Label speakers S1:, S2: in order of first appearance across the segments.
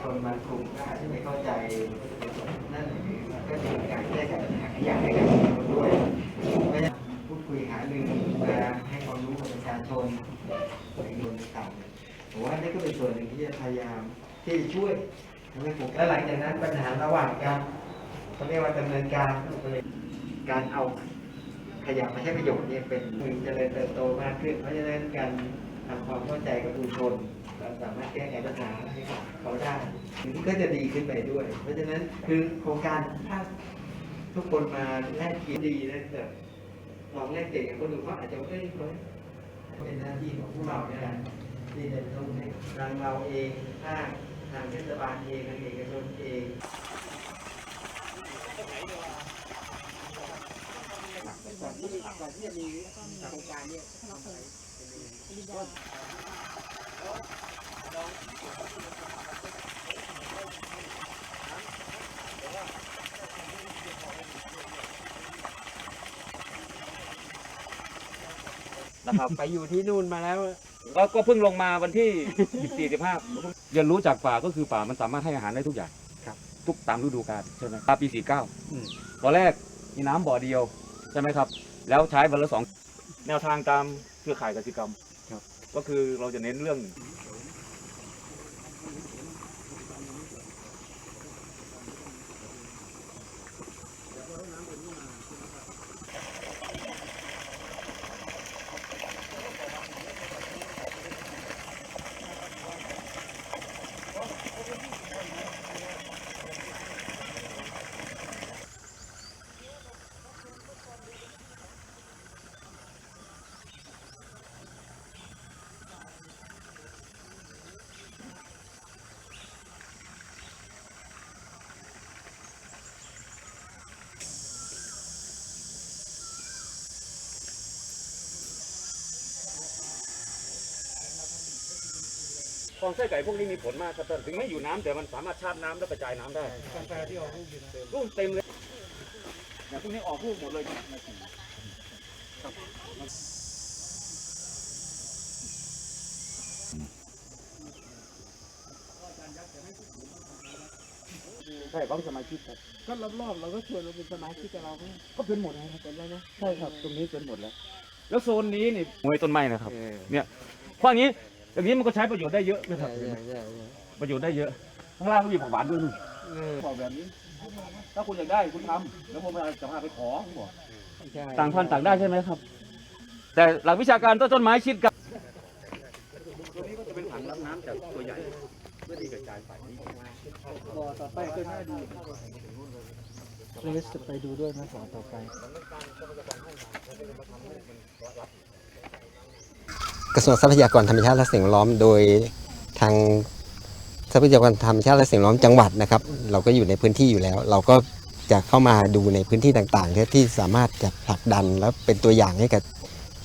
S1: ชนบางกลุ่มก็อาจจะไม่เข้าใจนั่นหรือก็จะมีการแก้ไขปัญหาขยะให้กับชุมชนด้วยเพราะฉะนั้นพูดคุยหารือมาให้ความรู้กับประชาชนในโยนต่างๆผมว่านี่ก็เป็นส่วนหนึ่งที่จะพยายามที่จะช่วยทำให้ผมและหลังจากนั้นปัญหาระหว่างการเขาเรียกว่าดำเนินการการเอาขยะมาใช้ประโยชน์เนี่ยเป็นมือเจริญเติบโตมากขึ้น เพราะฉะนั้นการทำความเข้าใจกับชุมชน สามารถแก้ไขปัญหาให้กับเขาได้มันก็จะดีขึ้นไปด้วย เพราะฉะนั้นคือโครงการถ้าทุกคนมาแลกเปลี่ยนดีนะแต่ลองแลกเปลี่ยนกับคนอื่นเขาอาจจะเอ้ยเฮ้ยเป็นหน้าที่ของพวกเราเนี่ยแหละที่จะต้องให้ทางเราเองทางทางเทศบาลเองทางเอกชนเองก่อ
S2: นที่จะดีโครั บไปอยู่ที่นู่นมาแล้ว
S3: ก็ก็เพิ่งลงมาวันที่14 15เรียนรู้จากป่าก็คือป่ามันสามารถให้อาหารได้ทุกอย่าง
S1: ครับ
S3: ทุกตามฤดูกาลใช่ไหมปลาปี 49ตอนแรกมีน้ำบ่อเดียวใช่ไหมครับ แล้วใช้วันละสองแนวทางตามเครือข่ายกสิกรรมครับก็คือเราจะเน้นเรื่อง ฟองไส้ไก่พวกนี้มีผลมากครับท่านถึงไม่อยู่น้ำแต่มันสามารถชาร์จน้ำและกระจายน้ำได้กาแฟที่ออกลูกลูกเต็มเลยอย่างพวกนี้ออกลูกหมดเลยใช่บางสมาชิกครับ
S2: ก็รอบๆเราก็ชวนเราเป็นสมาชิกกับเราไหม
S3: ก็เป็นหมดนะครับ
S2: เป็นแล้วนะ
S3: ใช่ครับตรงนี้เป็นหมดแล้ว แล้วโซนนี้นี่มวยต้นไม้นะครับ เนี่ยเพราะอย่างนี้ อย่างนี้มันก็ใช้ประโยชน์ได้เยอะนะครับ
S2: ใช่ใช่ใช่
S3: ประโยชน์ได้เยอะ ข้างล่างก็มีผักหวานด้วยนู่น
S2: เออ
S3: บอกแบบนี้ ถ้าคุณอยากได้คุณทำแล้วผมจะพาไปขอผมบอก
S2: ใช่
S3: ต่างพันธุ์ต่างได้ใช่ไหมครับ แต่หลักวิชาการต้นต้นไม้ชิดกันตัวนี้ก็จะเป็นถังรับน้ำจากตัวใหญ่เพื่อที่กระจายไปนี้
S2: บ่อต่อไปก็น่าดูเรสจะไปดูด้วยนะบ่อต่อไป
S4: ก ระทรวงทรัพยากรธรรมชาติและสิ่งแวดล้อม โดยทางทรัพยากรธรรมชาติและสิ่งแวดล้อมจังหวัดนะครับ เราก็อยู่ในพื้นที่อยู่แล้ว เราก็จะเข้ามาดูในพื้นที่ต่างๆ ที่ที่สามารถจะผลักดันและเป็นตัวอย่างให้กับ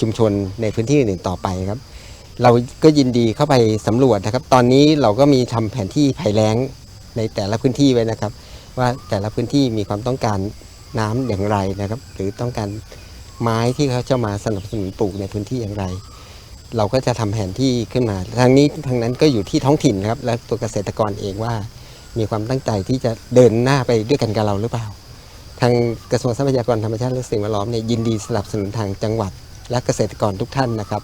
S4: ชุมชนในพื้นที่อื่นๆต่อไปครับ เราก็ยินดีเข้าไปสำรวจนะครับ ตอนนี้เราก็มีทำแผนที่ภัยแล้งในแต่ละพื้นที่ไว้นะครับ ว่าแต่ละพื้นที่มีความต้องการน้ำอย่างไรนะครับ หรือต้องการไม้ที่เขาจะมาสนับสนุนปลูกในพื้นที่อย่างไร เราก็จะทำแผนที่ขึ้นมาทางนี้ทางนั้นก็อยู่ที่ท้องถิ่นนะครับ และตัวเกษตรกรเองว่า มีความตั้งใจที่จะเดินหน้าไปด้วยกันกับเราหรือเปล่า ทางกระทรวงทรัพยากรธรรมชาติและสิ่งแวดล้อมเนี่ยยินดีสนับสนุนทางจังหวัด และเกษตรกรทุกท่านนะครับ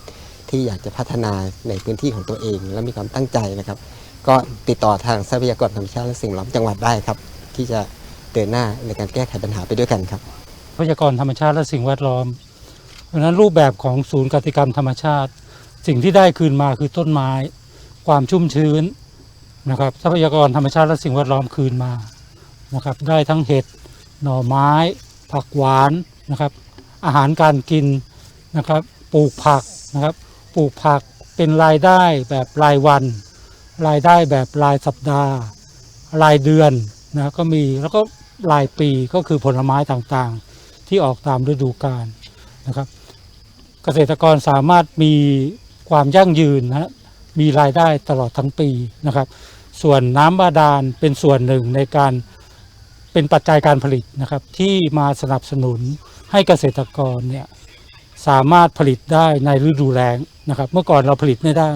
S4: ที่อยากจะพัฒนาในพื้นที่ของตัวเอง และมีความตั้งใจนะครับ ก็ติดต่อทางทรัพยากรธรรมชาติและสิ่งแวดล้อมจังหวัดได้ครับ ที่จะเดินหน้าในการแก้ไขปัญหาไปด้วยกันครับ
S5: ทรัพยากรธรรมชาติและสิ่งแวดล้อมเพราะนั้นรูปแบบของศูนย์กติกรรมธรรมชาติ สิ่งที่ได้คืนมาคือต้นไม้ ความชุ่มชื้นนะครับ ทรัพยากรธรรมชาติและสิ่งแวดล้อมคืนมานะครับ ได้ทั้งเห็ดหน่อไม้ ผักหวานนะครับ อาหารการกินนะครับปลูกผักนะครับปลูกผักเป็นรายได้แบบรายวัน รายได้แบบรายสัปดาห์ รายเดือนนะก็มีแล้วก็รายปีก็คือผลไม้ต่างๆ ที่ออกตามฤดูกาลนะครับ เกษตรกรสามารถมี ความยั่งยืนนะฮะมีรายได้ตลอดทั้งปีนะครับ ส่วนน้ำบาดาลเป็นส่วนหนึ่งในการเป็นปัจจัยการผลิตนะครับ ที่มาสนับสนุนให้เกษตรกรเนี่ยสามารถผลิตได้ในฤดูแล้งนะครับ เมื่อก่อนเราผลิตไม่ได้